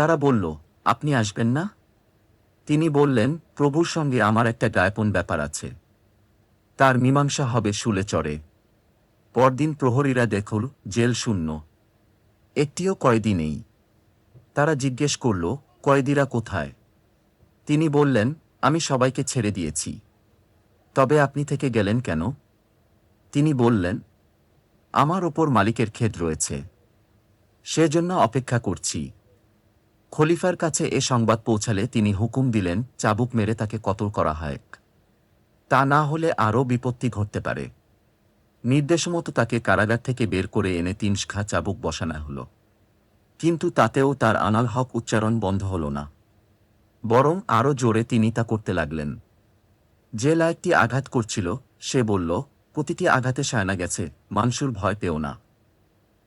তারা বলল, আপনি আসবেন না? তিনি বললেন, প্রভুর সঙ্গে আমার একটা গায়পন ব্যাপার আছে। তার মীমাংসা হবে শুলে চড়ে। পরদিন প্রহরীরা দেখল, জেল শূন্য। একটিও কয়েদি নেই। তারা জিজ্ঞেস করল, কয়েদিরা কোথায়? তিনি বললেন, আমি সবাইকে ছেড়ে দিয়েছি। তবে আপনি থেকে গেলেন কেন? তিনি বললেন, আমার ওপর মালিকের ক্ষেত রয়েছে। সেজন্য অপেক্ষা করছি। খলিফার কাছে এ সংবাদ পৌঁছালে তিনি হুকুম দিলেন, চাবুক মেরে তাকে কতল করা হয়। তা না হলে আরও বিপত্তি ঘটতে পারে। নির্দেশমতো তাকে কারাগার থেকে বের করে এনে তিন চাবুক বসানো হলো। কিন্তু তাতেও তার আনাল হক উচ্চারণ বন্ধ হল না। বরং আরও জোরে তিনি তা করতে লাগলেন। যে লাইটটি আঘাত করছিল, সে বলল, প্রতিটি আঘাতে সায়না গেছে, মানসুর ভয় পেও না।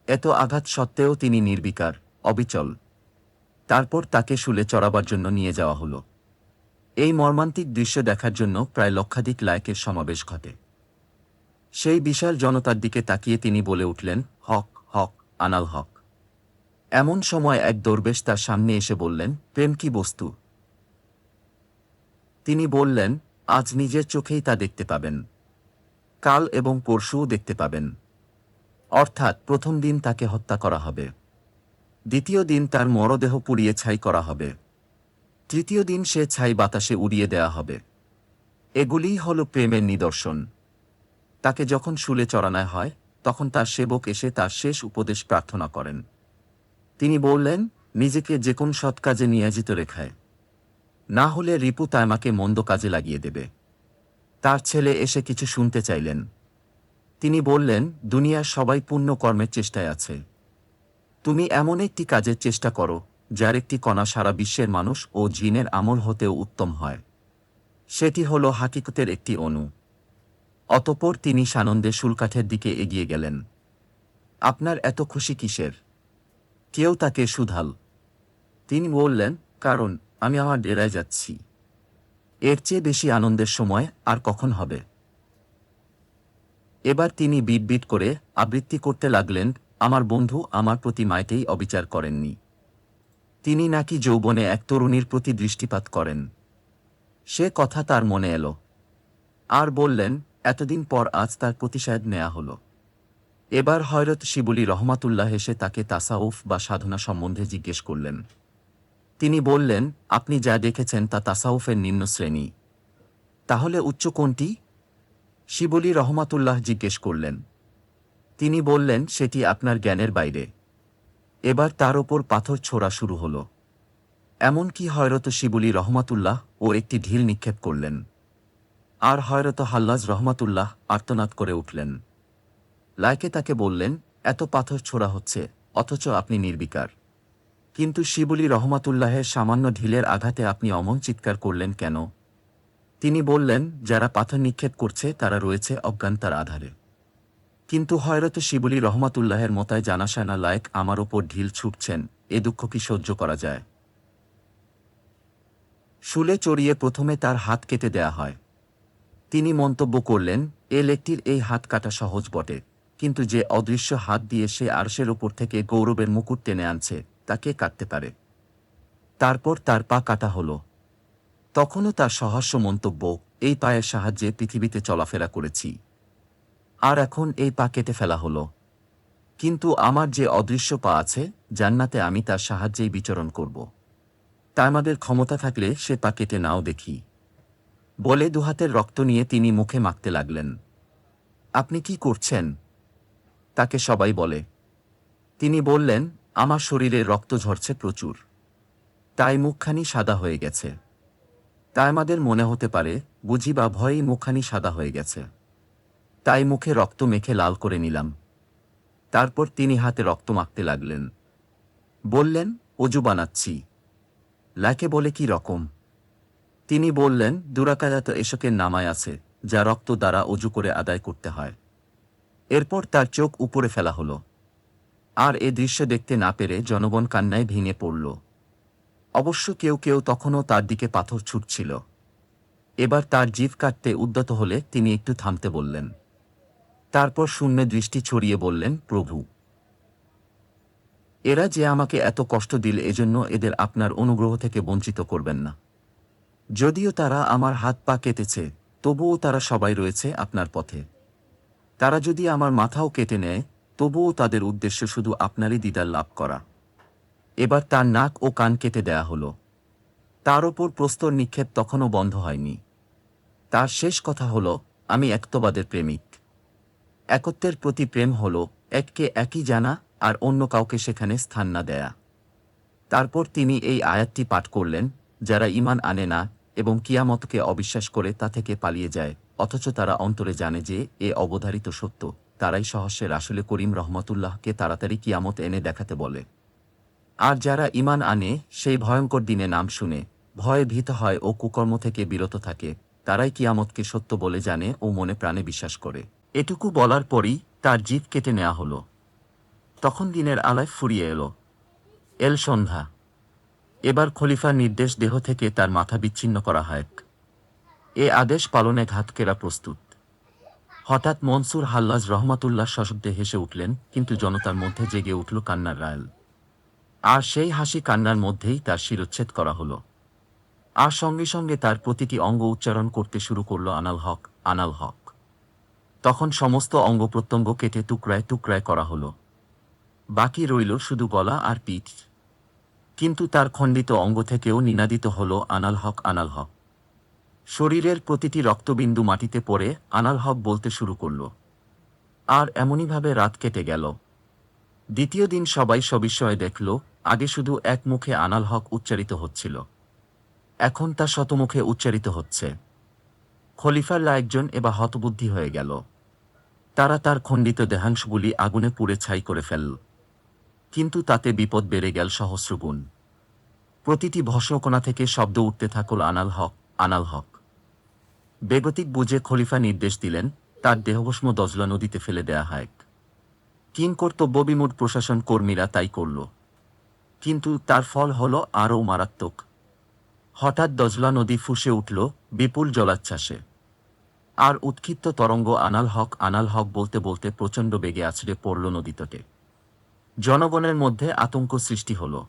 এত আঘাত সত্ত্বেও তিনি নির্বিকার, অবিচল। তারপর তাকে শুলে চড়াবার জন্য নিয়ে যাওয়া হলো। এই মর্মান্তিক দৃশ্য দেখার জন্য প্রায় লক্ষাধিক লায়কের সমাবেশ ঘটে। সেই বিশাল জনতার দিকে তাকিয়ে তিনি বলে উঠলেন, হক হক, আনাল হক। এমন সময় এক দরবেশ তার সামনে এসে বললেন, প্রেম কি বস্তু? তিনি বললেন, আজ নিজের চোখেই তা দেখতে পাবেন। কাল এবং পরশুও দেখতে পাবেন। অর্থাৎ প্রথম দিন তাকে হত্যা করা হবে। দ্বিতীয় দিন তার মরদেহ পুড়িয়ে ছাই করা হবে। তৃতীয় দিন সে ছাই বাতাসে উড়িয়ে দেয়া হবে। এগুলিই হল প্রেমের নিদর্শন। তাকে যখন শুলে চড়ানো হয়, তখন তার সেবক এসে তার শেষ উপদেশ প্রার্থনা করেন। তিনি বললেন, নিজেকে যে কোন সৎ কাজে নিয়োজিত রেখায়। না হলে রিপু তাইমাকে মন্দ কাজে লাগিয়ে দেবে। তার ছেলে এসে কিছু শুনতে চাইলেন। তিনি বললেন, দুনিয়ার সবাই পুণ্য কর্মের চেষ্টায় আছে। তুমি এমন একটি কাজের চেষ্টা করো, যার একটি কণা সারা বিশ্বের মানুষ ও জিনের আমল হতেও উত্তম হয়। সেটি হল হাকিকতের একটি অণু। অতপর তিনি সানন্দে শুলকাঠের দিকে এগিয়ে গেলেন। আপনার এত খুশি কিসের? কেউ তাকে সুধাল তিনি বললেন, কারণ আমি আমার ডেরায় যাচ্ছি। এর চেয়ে বেশি আনন্দের সময় আর কখন হবে? এবার তিনি বিট করে আবৃত্তি করতে লাগলেন আমার বন্ধু আমার প্রতি মাইতেই অবিচার করেননি। তিনি নাকি যৌবনে এক তরুণীর প্রতি দৃষ্টিপাত করেন। সে কথা তার মনে এলো। আর বললেন, এতদিন পর আজ তার প্রতিশাদ নেয়া হলো। এবার হয়রত শিবুলি রহমাতুল্লাহ এসে তাকে তাসাউফ বা সাধনা সম্বন্ধে জিজ্ঞেস করলেন। তিনি বললেন, আপনি যা দেখেছেন তা তাসাউফের নিম্ন শ্রেণি। তাহলে উচ্চ কোনটি? শিবলি রহমাতুল্লাহ জিজ্ঞেস করলেন তিনি বললেন, সেটি আপনার জ্ঞানের বাইরে। এবার তার ওপর পাথর ছোড়া শুরু হল। এমনকি হয়রত শিবুলি রহমাতুল্লাহ ও একটি ঢিল নিক্ষেপ করলেন। আর হয়রত হাল্লাজ রহমাতুল্লাহ আর্তনাদ করে উঠলেন। লাইকে তাকে বললেন, এত পাথর ছোড়া হচ্ছে, অথচ আপনি নির্বিকার। কিন্তু শিবুলি রহমাতুল্লাহের সামান্য ঢিলের আঘাতে আপনি অমন চিৎকার করলেন কেন? তিনি বললেন, যারা পাথর নিক্ষেপ করছে, তারা রয়েছে অজ্ঞান তার আধারে। কিন্তু হয়রত শিবুলি রহমাতুল্লাহের মতায় জানাশানা লায়ক আমার ওপর ঢিল ছুটছেন, এ দুঃখ কি সহ্য করা যায়? শুলে চড়িয়ে প্রথমে তার হাত কেটে দেয়া হয়। তিনি মন্তব্য করলেন, এ লেকটির এই হাত কাটা সহজ বটে, কিন্তু যে অদৃশ্য হাত দিয়ে সে আরশের ওপর থেকে গৌরবের মুকুট টেনে আনছে তাকে কাটতে পারে? তারপর তার পা কাটা হল। তখনও তার সহাস্য মন্তব্য, এই পায়ের সাহায্যে পৃথিবীতে চলাফেরা করেছি। আর এখন এই পা কেটে ফেলা হলো। কিন্তু আমার যে অদৃশ্য পা আছে, জান্নাতে আমি তার সাহায্যেই বিচরণ করব। তা আমাদের ক্ষমতা থাকলে সে পা কেটে নাও দেখি। বলে দুহাতের রক্ত নিয়ে তিনি মুখে মাখতে লাগলেন। আপনি কি করছেন? তাকে সবাই বলে। তিনি বললেন, আমার শরীরে রক্ত ঝরছে প্রচুর। তাই মুখখানি সাদা হয়ে গেছে। তাই আমাদের মনে হতে পারে, বুঝি বা ভয়েই মুখখানি সাদা হয়ে গেছে। তাই মুখে রক্ত মেখে লাল করে নিলাম। তারপর তিনি হাতে রক্ত মাখতে লাগলেন। বললেন অজু বানাচ্ছি। লাকে বলে, কি রকম? তিনি বললেন, দুরাকায়াত এসকের নামায় আছে, যা রক্ত দ্বারা অজু করে আদায় করতে হয়। এরপর তার চোখ উপরে ফেলা হলো। আর এ দৃশ্য দেখতে না পেরে জনগণ কান্নায় ভেঙে পড়ল। অবশ্য কেউ কেউ তখনও তার দিকে পাথর ছুটছিল। এবার তার জিভ কাটতে উদ্যত হলে তিনি একটু থামতে বললেন তারপর শূন্য দৃষ্টি ছড়িয়ে বললেন, প্রভু, এরা যে আমাকে এত কষ্ট দিল এজন্য এদের আপনার অনুগ্রহ থেকে বঞ্চিত করবেন না। যদিও তারা আমার হাত পা কেটেছে, তবুও তারা সবাই রয়েছে আপনার পথে। তারা যদি আমার মাথাও কেটে নেয়, তবুও তাদের উদ্দেশ্য শুধু আপনারই দিদার লাভ করা। এবার তার নাক ও কান কেটে দেয়া হলো। তার ওপর প্রস্তর নিক্ষেপ তখনও বন্ধ হয়নি। তার শেষ কথা হল, আমি একতবাদের প্রেমিক। একত্বের প্রতি প্রেম হল এককে একই জানা আর অন্য কাউকে সেখানে স্থান না দেয়া। তারপর তিনি এই আয়াতটি পাঠ করলেন, যারা ইমান আনে না এবং কিয়ামতকে অবিশ্বাস করে তা থেকে পালিয়ে যায়, অথচ তারা অন্তরে জানে যে এ অবধারিত সত্য। তারাই সহস্যের আসলে করিম রহমতুল্লাহকে তাড়াতাড়ি কিয়ামত এনে দেখাতে বলে। আর যারা ইমান আনে, সেই ভয়ঙ্কর দিনে নাম শুনে, ভয়ে ভীত হয় ও কুকর্ম থেকে বিরত থাকে, তারাই কিয়ামতকে সত্য বলে জানে ও মনে প্রাণে বিশ্বাস করে। এটুকু বলার পরই তার জিভ কেটে নেওয়া হলো। তখন দিনের আলায় ফুরিয়ে এলো। এল সন্ধ্যা। এবার খলিফার নির্দেশ দেহ থেকে তার মাথা বিচ্ছিন্ন করা হয়। এ আদেশ পালনে ঘাতকেরা প্রস্তুত। হঠাৎ মনসুর হাল্লাজ রহমাতুল্লাহ সশব্দে হেসে উঠলেন, কিন্তু জনতার মধ্যে জেগে উঠল কান্নার রায়াল আর সেই হাসি কান্নার মধ্যেই তার শিরোচ্ছেদ করা হলো। আর সঙ্গে সঙ্গে তার প্রতিটি অঙ্গ উচ্চারণ করতে শুরু করল আনাল হক আনাল হক। তখন সমস্ত অঙ্গ প্রত্যঙ্গ কেটে টুকরায় টুকরায় করা হলো। বাকি রইল শুধু গলা আর পিঠ। কিন্তু তার খণ্ডিত অঙ্গ থেকেও নিনাদিত হল আনাল হক আনাল হক। শরীরের প্রতিটি রক্তবিন্দু মাটিতে পড়ে আনাল হক বলতে শুরু করল। আর এমনইভাবে রাত কেটে গেল। দ্বিতীয় দিন সবাই সবিস্ময়ে দেখল, আগে শুধু এক মুখে আনাল হক উচ্চারিত হচ্ছিল। এখন তা শতমুখে উচ্চারিত হচ্ছে। খলিফার লায়কজন এবার হতবুদ্ধি হয়ে গেল। তারা তার খণ্ডিত দেহাংশগুলি আগুনে পুড়ে ছাই করে ফেলল। কিন্তু তাতে বিপদ বেড়ে গেল সহস্রগুণ। প্রতিটি ভস্মকণা থেকে শব্দ উঠতে থাকল আনাল হক আনাল হক। বেগতিক বুঝে খলিফা নির্দেশ দিলেন, তার দেহভস্ম দজলা নদীতে ফেলে দেয়া হয়। কিং কর্তব্য বিমূঢ় প্রশাসন কর্মীরা তাই করল। কিন্তু তার ফল হল আরও মারাত্মক। হঠাৎ দজলা নদী ফুসে উঠল বিপুল জলাচ্ছ্বাসে। আর উৎক্ষিপ্ত তরঙ্গ আনাল হক আনাল হক বলতে বলতে প্রচণ্ড বেগে আছড়ে পড়ল নদীতটে জনগণের মধ্যে আতঙ্ক সৃষ্টি হল।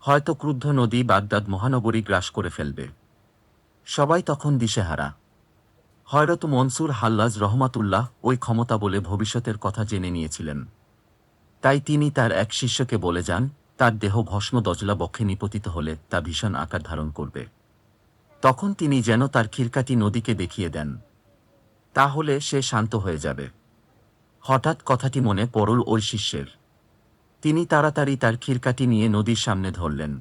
হয়তো ক্রুদ্ধ নদী বাগদাদ মহানগরী গ্রাস করে ফেলবে। সবাই তখন দিশেহারা। হয়রত মনসুর হাল্লাজ রহমাতুল্লাহ ওই ক্ষমতা বলে ভবিষ্যতের কথা জেনে নিয়েছিলেন। তাই তিনি তার এক শিষ্যকে বলে যান, তার দেহ ভস্ম দজলা বক্ষে নিপতিত হলে তা ভীষণ আকার ধারণ করবে। তখন তিনি যেন তার খিরকাটি নদীকে দেখিয়ে দেন। তাহলে সে শান্ত হয়ে যাবে। হঠাৎ কথাটি মনে পড়ল ওই শিষ্যের। তিনি তাড়াতাড়ি তার খিরকাটি নিয়ে নদীর সামনে ধরলেন।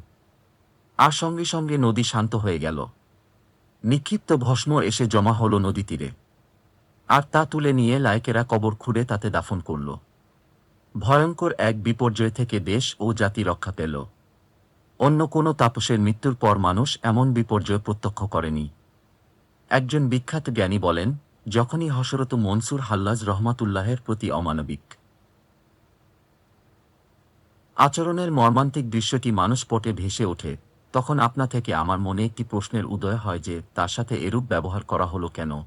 আর সঙ্গে সঙ্গে নদী শান্ত হয়ে গেল। নিক্ষিপ্ত ভস্ম এসে জমা হল নদী তীরে। আর তা তুলে নিয়ে লায়কেরা কবর খুঁড়ে তাতে দাফন করল। ভয়ঙ্কর এক বিপর্যয় থেকে দেশ ও জাতি রক্ষা পেল। অন্য কোনো তাপসের মৃত্যুর পর মানুষ এমন বিপর্যয় প্রত্যক্ষ করেনি। একজন বিখ্যাত জ্ঞানী বলেন যখনই হসরত মনসুর হাল্লাজ রহমাতুল্লাহের প্রতি অমানবিক। আচরণের মর্মান্তিক দৃশ্যটি মানুষ পটে ভেসে ওঠে, তখন আপনা থেকে আমার মনে একটি প্রশ্নের উদয় হয় যে, তার সাথে এরূপ ব্যবহার করা হলো কেন?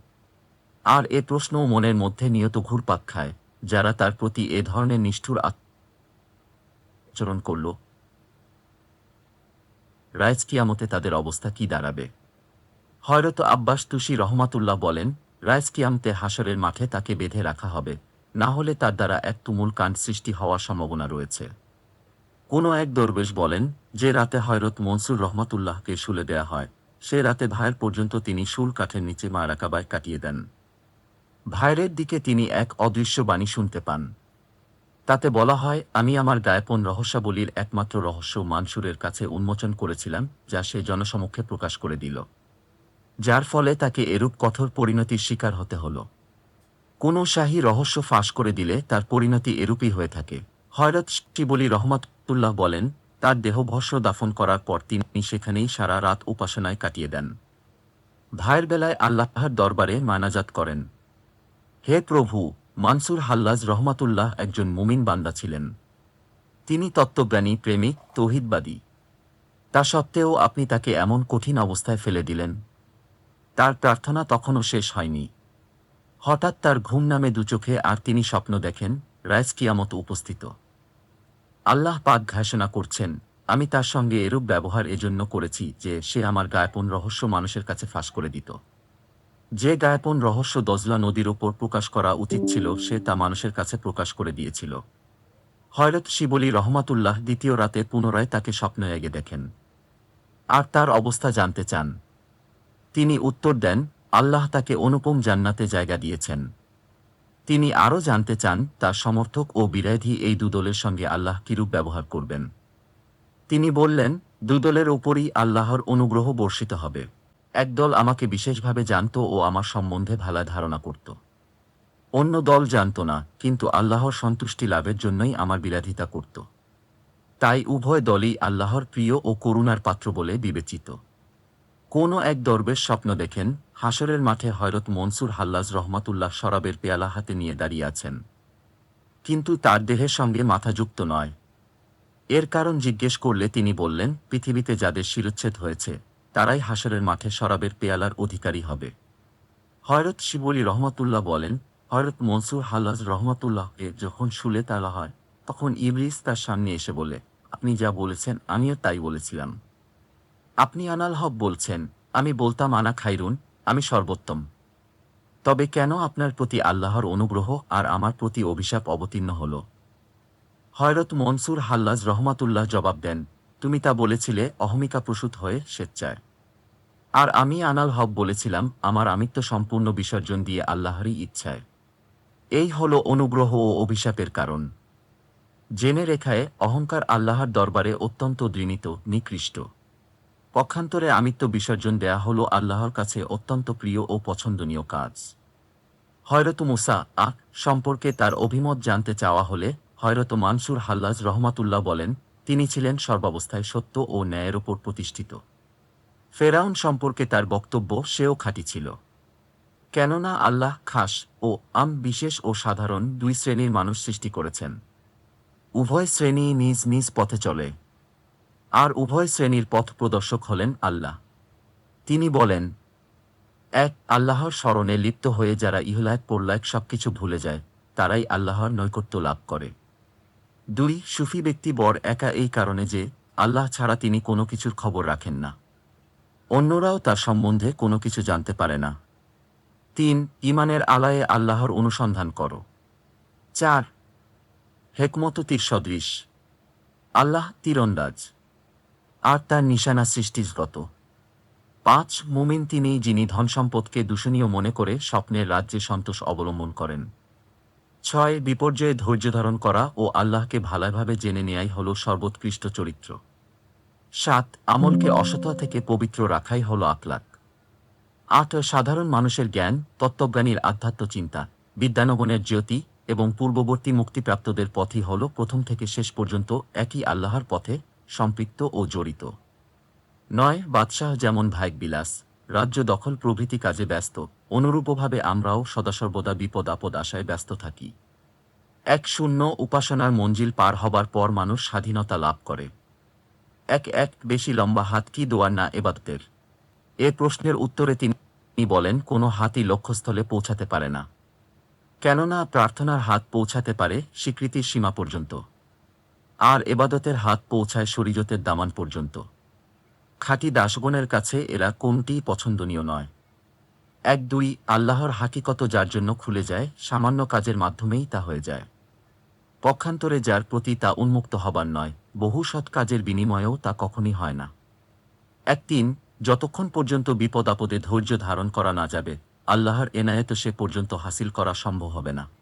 আর এ প্রশ্নও মনের মধ্যে নিয়ত ঘুরপাক খায়, যারা তার প্রতি এ ধরনের নিষ্ঠুর আচরণ করল। রাইজ কিয়ামতে তাদের অবস্থা কি দাঁড়াবে? হয়রত আব্বাস তুষি রহমাতুল্লাহ বলেন রাইজ কিয়ামতে হাসরের মাঠে তাকে বেঁধে রাখা হবে। না হলে তার দ্বারা এক তুমুল কাণ্ড সৃষ্টি হওয়ার সম্ভাবনা রয়েছে। কোনো এক দরবেশ বলেন যে রাতে হয়রত মনসুর রহমাতুল্লাহকে শুলে দেয়া হয়, সে রাতে ভাইয়ের পর্যন্ত তিনি শুল কাঠের নিচে মারাকাবায় কাটিয়ে দেন। ভাইরের দিকে তিনি এক অদৃশ্য বাণী শুনতে পান। তাতে বলা হয়, আমি আমার গায়পন রহস্যাবলীর একমাত্র রহস্য মানসুরের কাছে উন্মোচন করেছিলাম, যা সে জনসমক্ষে প্রকাশ করে দিল। যার ফলে তাকে এরূপ কঠোর পরিণতির শিকার হতে হল। কোনো শাহী রহস্য ফাঁস করে দিলে তার পরিণতি এরূপই হয়ে থাকে। হয়রত শিবলি রহমতুল্লাহ বলেন, তার দেহ ভস্য দাফন করার পর তিনি সেখানেই সারা রাত উপাসনায় কাটিয়ে দেন। ভাইয়ের বেলায় আল্লাহর দরবারে মানাজাত করেন। হে প্রভু, মানসুর হাল্লাজ রহমাতুল্লাহ একজন মুমিন বান্দা ছিলেন। তিনি তত্ত্বজ্ঞানী, প্রেমিক, তৌহিদবাদী। তা সত্ত্বেও আপনি তাকে এমন কঠিন অবস্থায় ফেলে দিলেন। তার প্রার্থনা তখনও শেষ হয়নি। হঠাৎ তার ঘুম নামে দুচোখে আর তিনি স্বপ্ন দেখেন রাইস কিয়ামত উপস্থিত। আল্লাহ পাক ঘোষণা করছেন, আমি তার সঙ্গে এরূপ ব্যবহার এজন্য করেছি যে সে আমার গায়পন রহস্য মানুষের কাছে ফাঁস করে দিত। যে গায়পন রহস্য দজলা নদীর ওপর প্রকাশ করা উচিত ছিল, সে তা মানুষের কাছে প্রকাশ করে দিয়েছিল। হয়রত শিবলী রহমাতুল্লাহ দ্বিতীয় রাতে পুনরায় তাকে স্বপ্ন এগে দেখেন। আর তার অবস্থা জানতে চান। তিনি উত্তর দেন, আল্লাহ তাকে অনুপম জান্নাতে জায়গা দিয়েছেন। তিনি আরও জানতে চান, তার সমর্থক ও বিরোধী এই দুদলের সঙ্গে আল্লাহ কিরূপ ব্যবহার করবেন। তিনি বললেন, দুদলের ওপরই আল্লাহর অনুগ্রহ বর্ষিত হবে। একদল আমাকে বিশেষভাবে জানত ও আমার সম্বন্ধে ভালা ধারণা করত। অন্য দল জানত না, কিন্তু আল্লাহর সন্তুষ্টি লাভের জন্যই আমার বিরোধিতা করত। তাই উভয় দলই আল্লাহর প্রিয় ও করুণার পাত্র বলে বিবেচিত। কোনো এক দরবেশ স্বপ্ন দেখেন হাসরের মাঠে হয়রত মনসুর হাল্লাজ রহমাতুল্লাহ শরাবের পেয়ালা হাতে নিয়ে দাঁড়িয়ে আছেন। কিন্তু তার দেহের সঙ্গে মাথা যুক্ত নয়। এর কারণ জিজ্ঞেস করলে তিনি বললেন, পৃথিবীতে যাদের শিরচ্ছেদ হয়েছে, তারাই হাসরের মাঠে শরাবের পেয়ালার অধিকারী হবে। হয়রত শিবলী রহমাতুল্লাহ বলেন, হয়রত মনসুর হাল্লাজ রহমাতুল্লাহ এর যখন শুলে তালা হয়, তখন ইবলিস তার সামনে এসে বলে, আপনি যা বলেছেন, আমিও তাই বলেছিলাম। আপনি আনাল হক বলছেন, আমি বলতাম, আনা খাইরুন, আমি সর্বোত্তম। তবে কেন আপনার প্রতি আল্লাহর অনুগ্রহ আর আমার প্রতি অভিশাপ অবতীর্ণ হল? হয়রত মনসুর হাল্লাজ রহমাতুল্লাহ জবাব দেন, তুমি তা বলেছিলে, অহমিকা প্রসূত হয়ে স্বেচ্ছায়। আর আমি আনাল হক বলেছিলাম, আমার আমিত্ব সম্পূর্ণ বিসর্জন দিয়ে আল্লাহরই ইচ্ছায়। এই হল অনুগ্রহ ও অভিশাপের কারণ। জেনে রেখায়, অহংকার আল্লাহর দরবারে অত্যন্ত দৃণীত নিকৃষ্ট। পক্ষান্তরে আমিত্ব বিসর্জন দেয়া হল আল্লাহর কাছে অত্যন্ত প্রিয় ও পছন্দনীয় কাজ। হয়রত মুসা আ সম্পর্কে তার অভিমত জানতে চাওয়া হলে হয়রত মানসুর হাল্লাজ রহমাতুল্লাহ বলেন, তিনি ছিলেন সর্বাবস্থায় সত্য ও ন্যায়ের ওপর প্রতিষ্ঠিত। ফেরাউন সম্পর্কে তার বক্তব্য সেও খাঁটি ছিল। কেননা আল্লাহ খাস ও আম বিশেষ ও সাধারণ দুই শ্রেণির মানুষ সৃষ্টি করেছেন। উভয় শ্রেণি নিজ নিজ পথে চলে। আর উভয় শ্রেণির পথ প্রদর্শক হলেন আল্লাহ। তিনি বলেন, এক, আল্লাহর স্মরণে লিপ্ত হয়ে যারা ইহলায়ক পড়লায়ক সবকিছু ভুলে যায়, তারাই আল্লাহর নৈকট্য লাভ করে। দুই, সুফি ব্যক্তি বর একা এই কারণে যে আল্লাহ ছাড়া তিনি কোনো কিছুর খবর রাখেন না। অন্যরাও তার সম্বন্ধে কোনো কিছু জানতে পারে না। তিন ইমানের আলায়ে আল্লাহর অনুসন্ধান করো। চার, হেকমত তীর সদৃশ। আল্লাহ তীরন্দাজ। আর তার নিশানা সৃষ্টিগত পাঁচ মুমিন তিনি যিনি ধনসম্পদকে দূষণীয় মনে করে স্বপ্নের রাজ্যে সন্তোষ অবলম্বন করেন। ছয়, বিপর্যয়ে ধৈর্য ধারণ করা ও আল্লাহকে ভালোভাবে জেনে নেয়াই হল সর্বোৎকৃষ্ট চরিত্র। সাত, আমলকে অসততা থেকে পবিত্র রাখাই হল আকলাক আট, সাধারণ মানুষের জ্ঞান, তত্ত্বজ্ঞানীর আধ্যাত্ম চিন্তা, বিদ্যানগণের জ্যোতি এবং পূর্ববর্তী মুক্তিপ্রাপ্তদের পথই হল প্রথম থেকে শেষ পর্যন্ত একই আল্লাহর পথে সম্পৃক্ত ও জড়িত। নয়, বাদশাহ যেমন ভাইক বিলাস রাজ্য দখল প্রভৃতি কাজে ব্যস্ত, অনুরূপভাবে আমরাও সদাসর্বদা বিপদ আপদ আশায় ব্যস্ত থাকি। এক শূন্য উপাসনার মঞ্জিল পার হবার পর মানুষ স্বাধীনতা লাভ করে। এক এক বেশি লম্বা হাত কি দোয়ার না এবাদতের? এ প্রশ্নের উত্তরে তিনি বলেন, কোনো হাতই লক্ষ্যস্থলে পৌঁছাতে পারে না। কেননা প্রার্থনার হাত পৌঁছাতে পারে স্বীকৃতির সীমা পর্যন্ত। আর এবাদতের হাত পৌঁছায় শরীয়তের দামান পর্যন্ত। খাঁটি দাসগণের কাছে এরা কোনটিই পছন্দনীয় নয়। এক দুই আল্লাহর হাকিকত যার জন্য খুলে যায়, সামান্য কাজের মাধ্যমেই তা হয়ে যায়। পক্ষান্তরে যার প্রতি তা উন্মুক্ত হবার নয়, বহু সৎ কাজের বিনিময়েও তা কখনই হয় না। এক তিন, যতক্ষণ পর্যন্ত বিপদ আপদে ধৈর্য ধারণ করা না যাবে, আল্লাহর এনায়েত সে পর্যন্ত হাসিল করা সম্ভব হবে না।